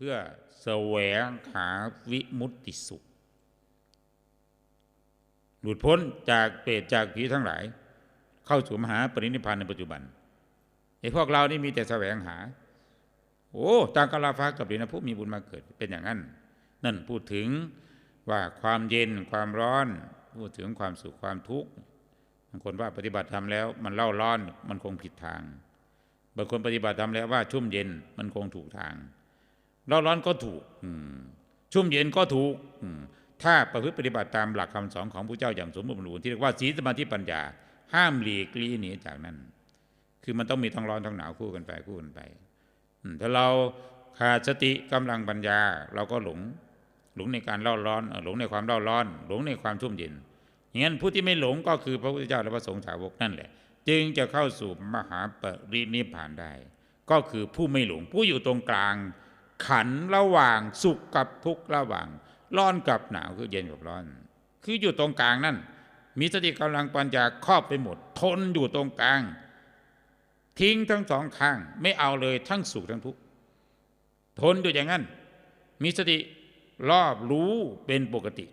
เพื่อแสวงหาวิมุตติสุข หลุดพ้นจากเปรตจากผีทั้งหลาย เข้าสู่มหาปรินิพพานในปัจจุบันไอ้พวกเรานี่มีแต่แสวงหา โอ้ตางกาลาฟ้ากับดินผู้มีบุญมาเกิดเป็นอย่างนั้น นั่นพูดถึงว่าความเย็นความร้อน พูดถึงความสุขความทุกข์บางคนว่าปฏิบัติธรรมแล้ว มันเล่าร้อนมันคงผิดทางบางคนปฏิบัติธรรมแล้วว่าชุ่มเย็นมันคงถูกทาง เล่าร้อนก็ถูกชุ่มเย็นก็ถูกถ้าประพฤติปฏิบัติตามหลักคำสอนของพระเจ้าอย่างสมบูรณ์บริบูรณ์ที่เรียกว่าศีลสมาธิปัญญา ห้ามหลีกลี่หนีจากนั้น คือมันต้องมีทั้งร้อนทั้งหนาวคู่กันไปคู่กันไปถ้าเราขาดสติกำลังปัญญา เราก็หลง หลงในการเล่าร้อน หลงในความเล่าร้อน หลงในความชุ่มเย็นอย่างนั้นผู้ที่ไม่หลงก็คือพระพุทธเจ้าและพระสงฆ์สาวกนั่นแหละ จึงจะเข้าสู่มหาปรินิพพานได้ ก็คือผู้ไม่หลงผู้อยู่ตรงกลาง ขันระหว่างสุขกับทุกข์ระหว่าง ร้อนกับหนาวคือเย็นกับร้อน คืออยู่ตรงกลางนั่นมีสติกำลังปัญญาครอบไปหมด ทนอยู่ตรงกลาง ทิ้งทั้งสองข้าง ไม่เอาเลยทั้งสุขทั้งทุกข์ทนอยู่อย่างนั้น มีสติรอบรู้เป็นปกติ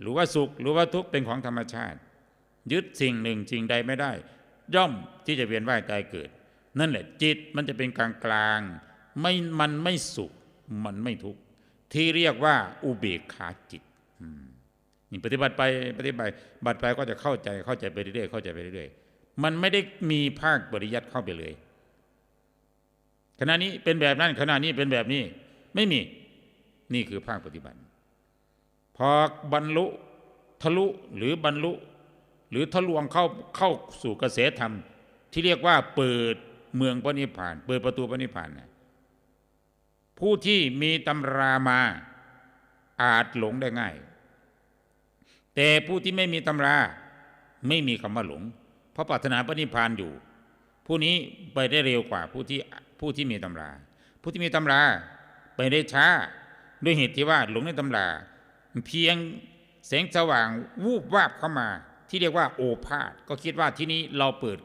หรือว่าสุขหรือว่าทุกข์เป็นของธรรมชาติ ยึดสิ่งหนึ่งสิ่งใดไม่ได้ ย่อมที่จะเวียนว่ายตายเกิด นั่นแหละจิตมันจะเป็นกลางกลาง ไม่มันไม่สุข มันไม่ทุกข์ที่เรียกว่าอุเบกขาจิตนี่ปฏิบัติไปปฏิบัติบัติไปก็จะเข้าใจเข้าใจไปเรื่อยๆเข้าใจไปเรื่อยๆมันไม่ได้มีภาคปริยัติเข้าไปเลยขณะนี้เป็นแบบนั้นขณะนี้เป็นแบบนี้ไม่มีนี่คือภาคปฏิบัติ พอบรรลุทะลุหรือบรรลุ หรือทะลวงเข้าเข้าสู่กระแสธรรม ที่เรียกว่าเปิดเมืองพระนิพพาน เปิดประตูพระนิพพานนะ ผู้ที่มีตำรามาอาจหลงได้ง่าย แต่ผู้ที่ไม่มีตำราไม่มีคำว่าหลง เพราะปรารถนาพระนิพพานอยู่ ผู้นี้ไปได้เร็วกว่าผู้ที่ผู้ที่มีตำรา ผู้ที่มีตำราไปได้ช้าด้วยเหตุที่ว่าหลงในตำรา เพียงแสงสว่างวูบวาบเข้ามา ที่เรียกว่าโอภาษก็คิดว่าที่นี้เราเปิด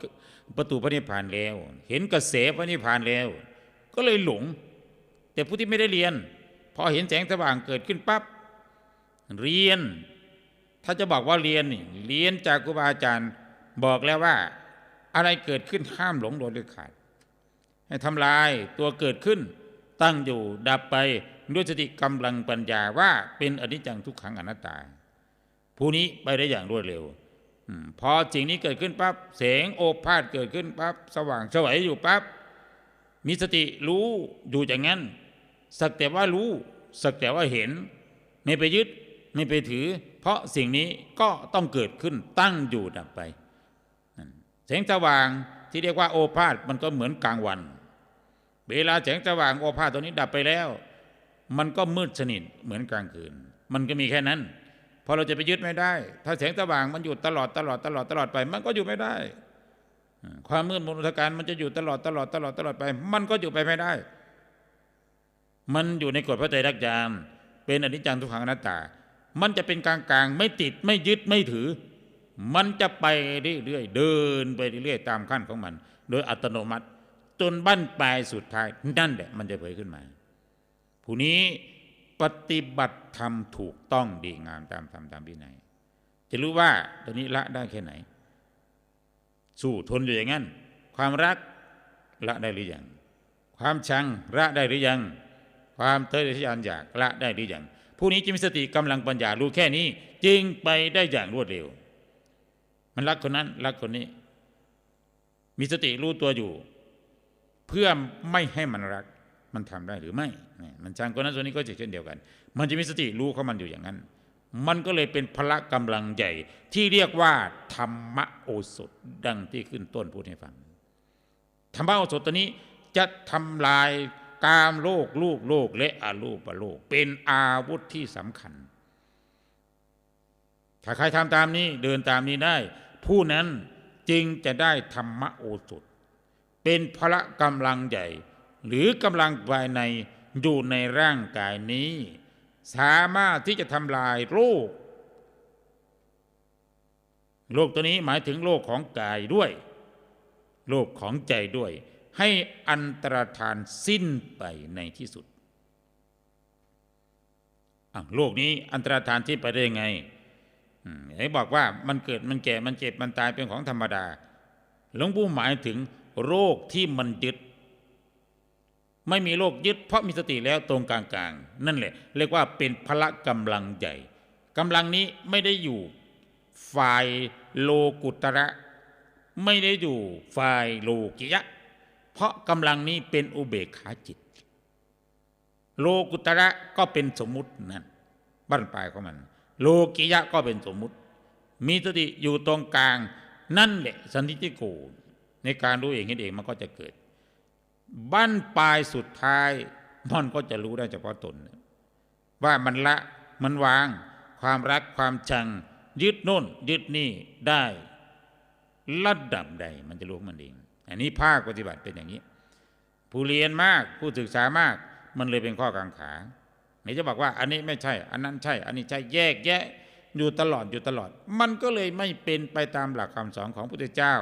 ประตูพระนิพพานแล้ว เห็นกระแสพระนิพพานแล้ว ก็เลยหลง แต่ผู้ที่ไม่ได้เรียน พอเห็นแสงสว่างเกิดขึ้นปั๊บเรียน ถ้าจะบอกว่าเรียนนี่เรียนจากครูบาอาจารย์บอกแล้วว่า อะไรเกิดขึ้นห้ามหลงโดยเด็ดขาด ให้ทำลายตัวเกิดขึ้น ตั้งอยู่ดับไปด้วยสติกำลังปัญญาว่าเป็นอนิจจังทุกขังอนัตตา ผู้นี้ไปได้อย่างรวดเร็วพอสิ่งนี้เกิดขึ้นปั๊บแสงโอภาษเกิดขึ้นปั๊บสว่างสวัยอยู่ปั๊บมีสติรู้อยู่อย่างนั้น สักแต่ว่ารู้ สักแต่ว่าเห็น ไม่ไปยึดไม่ไปถือ เพราะสิ่งนี้ก็ต้องเกิดขึ้นตั้งอยู่ดับไปแสงสว่างที่เรียกว่าโอภาษมันก็เหมือนกลางวัน เวลาแสงสว่างโอภาสตัวนี้ดับไปแล้ว มันก็มืดสนิทเหมือนกลางคืน มันก็มีแค่นั้นพอเราจะไปยึดไม่ได้ ถ้าแสงสว่างมันอยู่ตลอดตลอดตลอดตลอดไป มันก็อยู่ไม่ได้ความมืดมนทการมันจะอยู่ตลอดตลอดตลอดตลอดไป มันก็อยู่ไปไม่ได้ มันอยู่ในกฎพระไตรลักษณ์ยาม เป็นอนิจจังทุกขังอนัตตา มันจะเป็นกลางกลางๆ ไม่ติดไม่ยึดไม่ถือ มันจะไปเรื่อยๆเดินไปเรื่อยๆตามขั้นของมัน โดยอัตโนมัติ จนบั้นปลายสุดท้ายนั่นแหละมันจะเผยขึ้นมา ผู้นี้ปฏิบัติธรรมถูกต้องดีงามตามธรรมตามวินัยจะรู้ว่าตอนนี้ละได้แค่ไหน สู้ทนอยู่อย่างนั้น ความรักละได้หรือยัง ความชังละได้หรือยัง ความเตยทยานอยากละได้หรือยังผู้นี้จะมีสติกำลังปัญญารู้แค่นี้จึงไปได้อย่างรวดเร็ว มันรักคนนั้นรักคนนี้ มีสติรู้ตัวอยู่ เพื่อไม่ให้มันรักมันทำได้หรือไม่นี่มันชังคนนั้นคนนี้ก็เช่นเดียวกัน มันจะมีสติรู้ของมันอยู่อย่างนั้น มันก็เลยเป็นพละกำลังใหญ่ ที่เรียกว่าธรรมโอสถดังที่ขึ้นต้นพูดให้ฟังธรรมโอสถตัวนี้จะทำลาย กามโลกลูกโลกและอารูปโลก เป็นอาวุธที่สำคัญ ถ้าใครทำตามนี้เดินตามนี้ได้ ผู้นั้นจึงจะได้ธรรมโอสถ เป็นพละกำลังใหญ่ หรือกำลังภายในอยู่ในร่างกายนี้ สามารถที่จะทำลายโรคโรคตัวนี้หมายถึงโรคของกายด้วยโรคของใจด้วย ให้อันตรธานสิ้นไปในที่สุดโลกนี้อันตรธานที่ไปได้ยังไงอืมไหนบอกว่ามันเกิดมันแก่มันเจ็บมันตายเป็นของธรรมดา หลวงปู่หมายถึงโรคที่มันยึด ไม่มีโรคยึด เพราะมีสติแล้วตรงกลางๆ นั่นแหละ เรียกว่าเป็นพละกำลังใหญ่กำลังนี้ไม่ได้อยู่ฝ่ายโลกุตระ ไม่ได้อยู่ฝ่ายโลกิยะ เพราะกำลังนี้เป็นอุเบกขาจิต โลกุตระก็เป็นสมมุตินั่นบ้านปลายของมัน โลกิยะก็เป็นสมมุติ มีสติอยู่ตรงกลาง นั่นแหละสันติโกในการรู้เองเห็นเองมันก็จะเกิดบ้านปลายสุดท้ายมันก็จะรู้ได้เฉพาะตน ว่ามันละมันวาง ความรักความชัง ยึดโน่น ยึดนี่ได้ ระดับใดมันจะรู้มันเอง อันนี้ภาคปฏิบัติเป็นอย่างนี้ ผู้เรียนมากผู้ศึกษามาก มันเลยเป็นข้อกังขาไหนจะบอกว่า อันนี้ไม่ใช่ อันนั้นใช่ อันนี้ใช่แยกแยะอยู่ตลอดอยู่ตลอด มันก็เลยไม่เป็นไปตามหลักคำสอนของพระพุทธเจ้า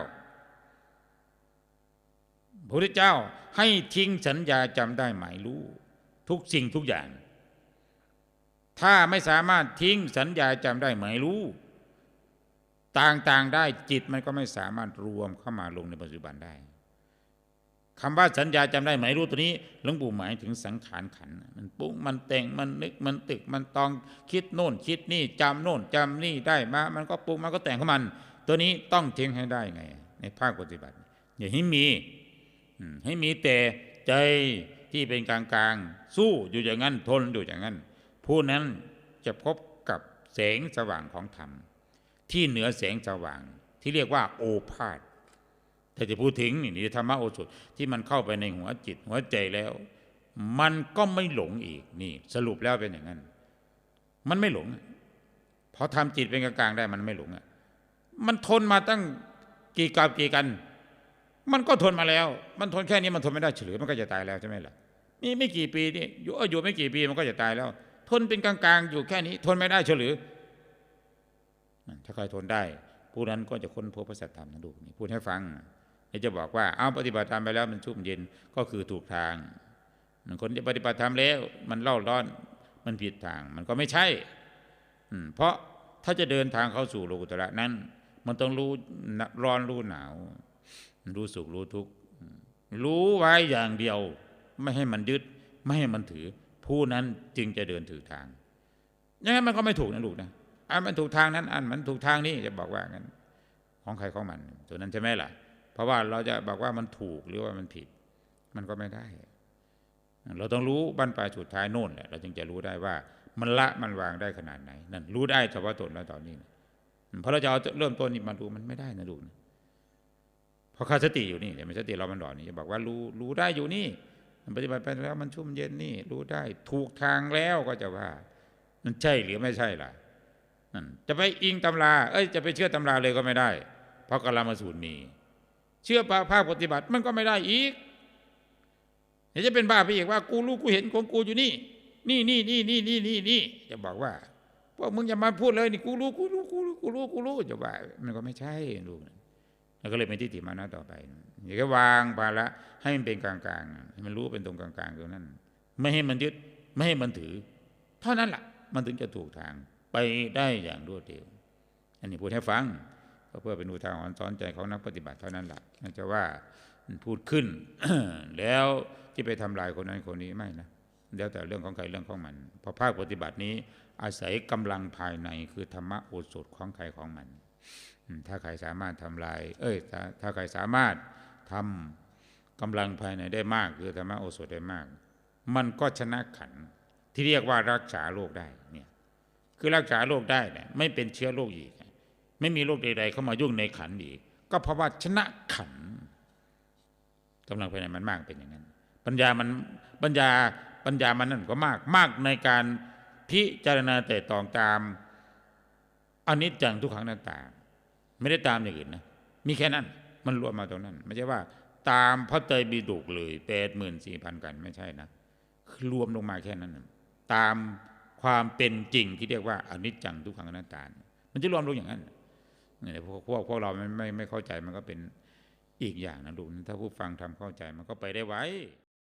พระพุทธเจ้าให้ทิ้งสัญญาจำได้หมายรู้ ทุกสิ่งทุกอย่าง ถ้าไม่สามารถทิ้งสัญญาจำได้หมายรู้ ต่างๆได้จิตมันก็ไม่สามารถรวมเข้ามาลงในปัจจุบันได้คำว่าสัญญาจำได้หมายรู้ตัวนี้หลวงปู่หมายถึงสังขารขัน มันปุ้งมันแต่งมันนึกมันตึกมันตองคิดโน่น คิดนี่จำโน่นจำนี่ได้มา มันก็ปรุงมันก็แต่งของมัน ตัวนี้ต้องทิ้งให้ได้ไง ในภาคปฏิบัติ อย่าให้มีให้มีแต่ใจที่เป็นกลางๆสู้อยู่อย่างนั้นทนอยู่อย่างนั้น ผู้นั้นจะพบกับแสงสว่างของธรรม ที่เหนือแสงสว่าง ที่เรียกว่าโอภาษถ้าจะพูดถึงนี่ธรรมะโอสถที่มันเข้าไปในหัวจิตหัวใจแล้ว มันก็ไม่หลงอีกนี่ สรุปแล้วเป็นอย่างนั้น มันไม่หลงพอทำจิตเป็นกลางๆได้มันไม่หลงอะมันทนมาตั้งกี่กับกี่กัน มันก็ทนมาแล้ว มันทนแค่นี้มันทนไม่ได้เฉลยมันก็จะตายแล้วใช่ไหมล่ะนี่ไม่กี่ปีนี่อยู่อยู่ไม่กี่ปีมันก็จะตายแล้ว ทนเป็นกลางๆ อยู่แค่นี้ ทนไม่ได้เฉลยนั่น ถ้าใครทนได้ ผู้นั้นก็จะค้นพบพระสัจธรรมนะดูนี่พูดให้ฟังนี่จะบอกว่าเอาปฏิบัติธรรมไปแล้วมันชุ่มเย็นก็คือถูกทางมันคนที่ปฏิบัติธรรมแล้ว มันเล่าร้อนมันผิดทางมันก็ไม่ใช่ อืเพราะถ้าจะเดินทางเข้าสู่โลกุตระนั้น มันต้องรู้ร้อนรู้หนาว รู้สุขรู้ทุกข์รู้ไว้อย่างเดียว ไม่ให้มันยึด ไม่ให้มันถือ ผู้นั้นจึงจะเดินถือทางย่างนั้นมันก็ไม่ถูกนะลูกนะ อันมันถูกทางนั้น อันมันถูกทางนี้จะบอกว่างั้น ของใครของมัน ตัวนั้นใช่ไหมล่ะ เพราะว่าเราจะบอกว่ามันถูกหรือว่ามันผิด มันก็ไม่ได้ เราต้องรู้บั้นปลายสุดท้ายโน่นแหละเราจึงจะรู้ได้ว่า มันละมันวางได้ขนาดไหน นั่นรู้ได้เฉพาะตนแล้วตอนนี้เพราะเราจะเอาเริ่มต้นนี้มาดูมันไม่ได้นะลูนะเพราะขาดสติอยู่นี่เดี๋ยวมันสติเรามันหลอนนี่จะบอกว่ารู้รู้ได้อยู่นี่มันปฏิบัติไปแล้วมันชุ่มเย็นนี่ รู้ได้ถูกทางแล้วก็จะว่า มันใช่หรือไม่ใช่ล่ะ นั่นจะไปอิงตำรา เอ้ยจะไปเชื่อตำราเลยก็ไม่ได้ เพราะกลามาสูตรมี เชื่อภาคปฏิบัติมันก็ไม่ได้อีกเดี๋ยวจะเป็นบ้าไปอีกว่ากูรู้กูเห็นของกูอยู่นี่ นี่นี่นี่นี่นี่นี่นี่จะบอกว่าพวกมึงอย่ามาพูดเลยนี่กูรู้กูรู้กูรู้กูรู้กูรู้จะว่ามันก็ไม่ใช่ลูกแล้วก็เลยเป็นทิฏฐิมานะต่อไปอย่าแค่วางภาระให้มันเป็นกลางๆให้มันรู้เป็นตรงกลางๆตรงนั้น ไม่ให้มันยึดไม่ให้มันถือ เท่านั้นแหละมันถึงจะถูกทาง ไปได้อย่างรวดเร็ว อันนี้พูดให้ฟังก็เพื่อเป็นอุทาหรณ์สอนใจของนักปฏิบัติเท่านั้นแหละนั่นจะว่าพูดขึ้น แล้วที่ไปทำลายคนนั้นคนนี้ไม่นะแล้วแต่เรื่องของใครเรื่องของมันพราะภาคปฏิบัตินี้ อาศัยกำลังภายในคือธรรมะโอสถของใครของมัน ถ้าใครสามารถทำลาย เอ้ยถ้าถ้าใครสามารถทำกำลังภายในได้มาก คือธรรมะโอสถได้มาก มันก็ชนะขันที่เรียกว่ารักษาโรคได้เนี่ย คือรักษาโรคได้เนี่ยไม่เป็นเชื้อโรคอีก ไม่มีโรคใด ๆ เข้ามายุ่งในขันอีก ก็เพราะว่าชนะขันกำลังภายในมันมากเป็นอย่างนั้น ปัญญามันปัญญาปัญญามันนั่นก็มากมากในการพิจารณาแต่ตองตามอนิจจังทุกขังหน้าตาไม่ได้ตามอย่างอื่นนะมีแค่นั้น มันรวมมาตรงนั้น ไม่ใช่ว่า ตามพระเตยบิดุกเลยแปดหมื่นสี่พันกันไม่ใช่นะคือรวมลงมาแค่นั้น ตาม ความเป็นจริงที่เรียกว่าอนิจจังทุกขังอน้าตา มันจะรวมลงอย่างนั้นเนี่ยพวกพวกพวกเราไม่ไม่ไม่เข้าใจมันก็เป็นอีกอย่างนะลูกถ้าผู้ฟังทำเข้าใจมันก็ไปได้ไว